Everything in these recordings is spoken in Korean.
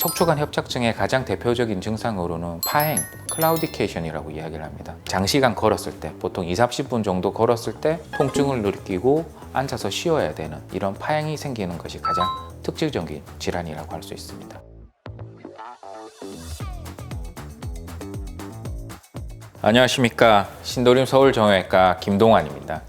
척추관 협착증의 가장 대표적인 증상으로는 파행, 클라우디케이션이라고 이야기를 합니다. 장시간 걸었을 때, 보통 2, 30분 정도 걸었을 때 통증을 느끼고 앉아서 쉬어야 되는 이런 파행이 생기는 것이 가장 특징적인 질환이라고 할 수 있습니다. 안녕하십니까. 신도림 서울정형외과 김동환입니다.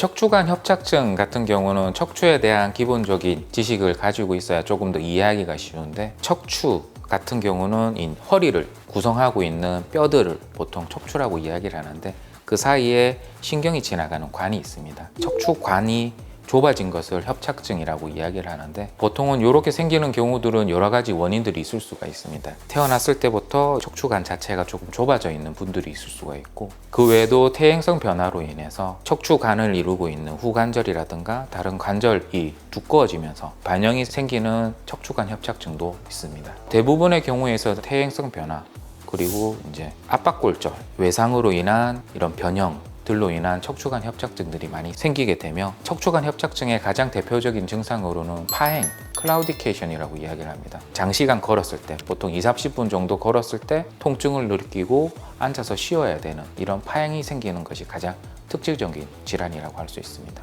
척추관 협착증 같은 경우는 척추에 대한 기본적인 지식을 가지고 있어야 조금 더 이해하기가 쉬운데 척추 같은 경우는 이 허리를 구성하고 있는 뼈들을 보통 척추라고 이야기를 하는데 그 사이에 신경이 지나가는 관이 있습니다. 척추관이 좁아진 것을 협착증이라고 이야기를 하는데 보통은 이렇게 생기는 경우들은 여러 가지 원인들이 있을 수가 있습니다. 태어났을 때부터 척추관 자체가 조금 좁아져 있는 분들이 있을 수가 있고 그 외에도 퇴행성 변화로 인해서 척추관을 이루고 있는 후관절이라든가 다른 관절이 두꺼워지면서 반영이 생기는 척추관 협착증도 있습니다. 대부분의 경우에서 퇴행성 변화 그리고 이제 압박골절, 외상으로 인한 이런 변형 들로 인한 척추관 협착증들이 많이 생기게 되며 척추관 협착증의 가장 대표적인 증상으로는 파행, 클라우디케이션이라고 이야기를 합니다. 장시간 걸었을 때, 보통 2, 30분 정도 걸었을 때 통증을 느끼고 앉아서 쉬어야 되는 이런 파행이 생기는 것이 가장 특징적인 질환이라고 할 수 있습니다.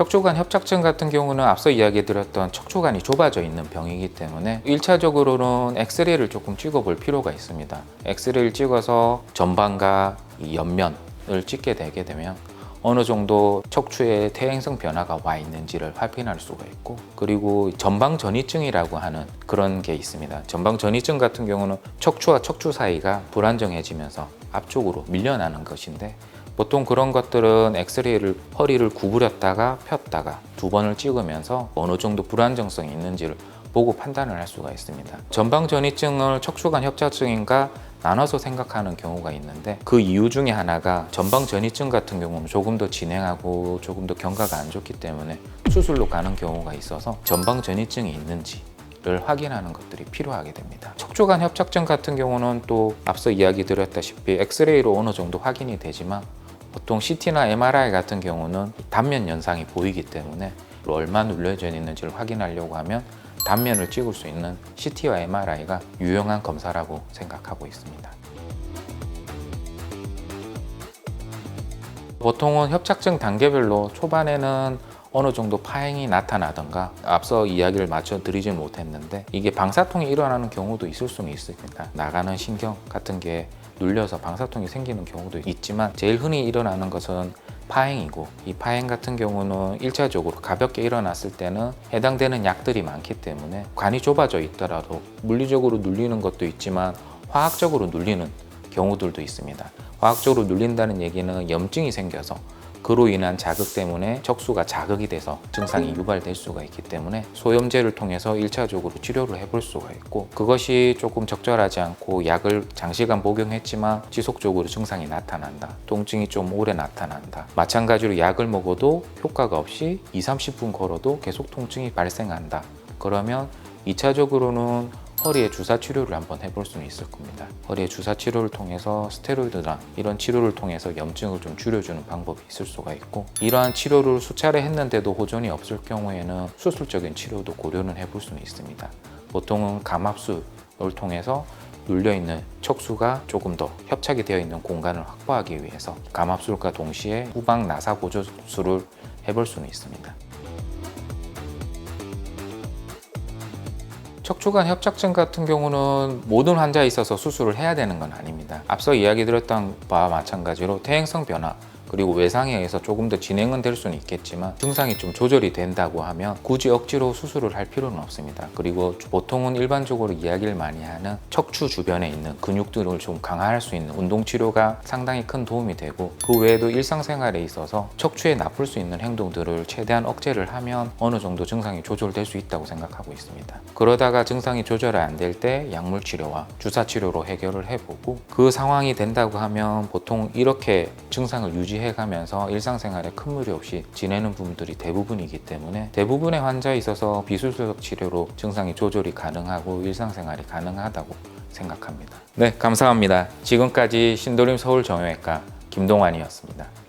척추관 협착증 같은 경우는 앞서 이야기 드렸던 척추관이 좁아져 있는 병이기 때문에 1차적으로는 엑스레이를 조금 찍어 볼 필요가 있습니다. 엑스레이를 찍어서 전방과 이 옆면을 찍게 되게 되면 어느 정도 척추에 퇴행성 변화가 와 있는지를 확인할 수가 있고 그리고 전방 전이증이라고 하는 그런 게 있습니다. 전방 전이증 같은 경우는 척추와 척추 사이가 불안정해지면서 앞쪽으로 밀려나는 것인데 보통 그런 것들은 엑스레이를 허리를 구부렸다가 폈다가 두 번을 찍으면서 어느 정도 불안정성이 있는지를 보고 판단을 할 수가 있습니다. 전방 전이증을 척추관 협착증인가 나눠서 생각하는 경우가 있는데 그 이유 중에 하나가 전방 전이증 같은 경우는 조금 더 진행하고 조금 더 경과가 안 좋기 때문에 수술로 가는 경우가 있어서 전방 전이증이 있는지 를 확인하는 것들이 필요하게 됩니다. 척추관 협착증 같은 경우는 또 앞서 이야기 드렸다시피 엑스레이로 어느 정도 확인이 되지만 보통 CT나 MRI 같은 경우는 단면 현상이 보이기 때문에 얼마 눌려져 있는지를 확인하려고 하면 단면을 찍을 수 있는 CT와 MRI가 유용한 검사라고 생각하고 있습니다. 보통은 협착증 단계별로 초반에는 어느 정도 파행이 나타나던가 앞서 이야기를 맞춰 드리지 못했는데 이게 방사통이 일어나는 경우도 있을 수는 있습니다. 나가는 신경 같은 게 눌려서 방사통이 생기는 경우도 있지만 제일 흔히 일어나는 것은 파행이고 이 파행 같은 경우는 일차적으로 가볍게 일어났을 때는 해당되는 약들이 많기 때문에 관이 좁아져 있더라도 물리적으로 눌리는 것도 있지만 화학적으로 눌리는 경우들도 있습니다. 화학적으로 눌린다는 얘기는 염증이 생겨서 그로 인한 자극 때문에 척수가 자극이 돼서 증상이 유발될 수가 있기 때문에 소염제를 통해서 일차적으로 치료를 해볼 수가 있고 그것이 조금 적절하지 않고 약을 장시간 복용했지만 지속적으로 증상이 나타난다. 통증이 좀 오래 나타난다. 마찬가지로 약을 먹어도 효과가 없이 2, 30분 걸어도 계속 통증이 발생한다. 그러면 2차적으로는 허리에 주사 치료를 한번 해볼 수는 있을 겁니다. 허리에 주사 치료를 통해서 스테로이드나 이런 치료를 통해서 염증을 좀 줄여주는 방법이 있을 수가 있고 이러한 치료를 수차례 했는데도 호전이 없을 경우에는 수술적인 치료도 고려는 해볼 수는 있습니다. 보통은 감압술을 통해서 눌려 있는 척수가 조금 더 협착이 되어 있는 공간을 확보하기 위해서 감압술과 동시에 후방 나사 보조술을 해볼 수는 있습니다. 척추관 협착증 같은 경우는 모든 환자에 있어서 수술을 해야 되는 건 아닙니다. 앞서 이야기 드렸던 바와 마찬가지로 퇴행성 변화 그리고 외상에 의해서 조금 더 진행은 될 수는 있겠지만 증상이 좀 조절이 된다고 하면 굳이 억지로 수술을 할 필요는 없습니다. 그리고 보통은 일반적으로 이야기를 많이 하는 척추 주변에 있는 근육들을 좀 강화할 수 있는 운동 치료가 상당히 큰 도움이 되고 그 외에도 일상생활에 있어서 척추에 나쁠 수 있는 행동들을 최대한 억제를 하면 어느 정도 증상이 조절될 수 있다고 생각하고 있습니다. 그러다가 증상이 조절이 안 될 때 약물 치료와 주사 치료로 해결을 해보고 그 상황이 된다고 하면 보통 이렇게 증상을 유지 해 가면서 일상생활에 큰 무리 없이 지내는 분들이 대부분이기 때문에 대부분의 환자에 있어서 비수술적 치료로 증상이 조절이 가능하고 일상생활이 가능하다고 생각합니다. 네, 감사합니다. 지금까지 신도림 서울정형외과 김동환이었습니다.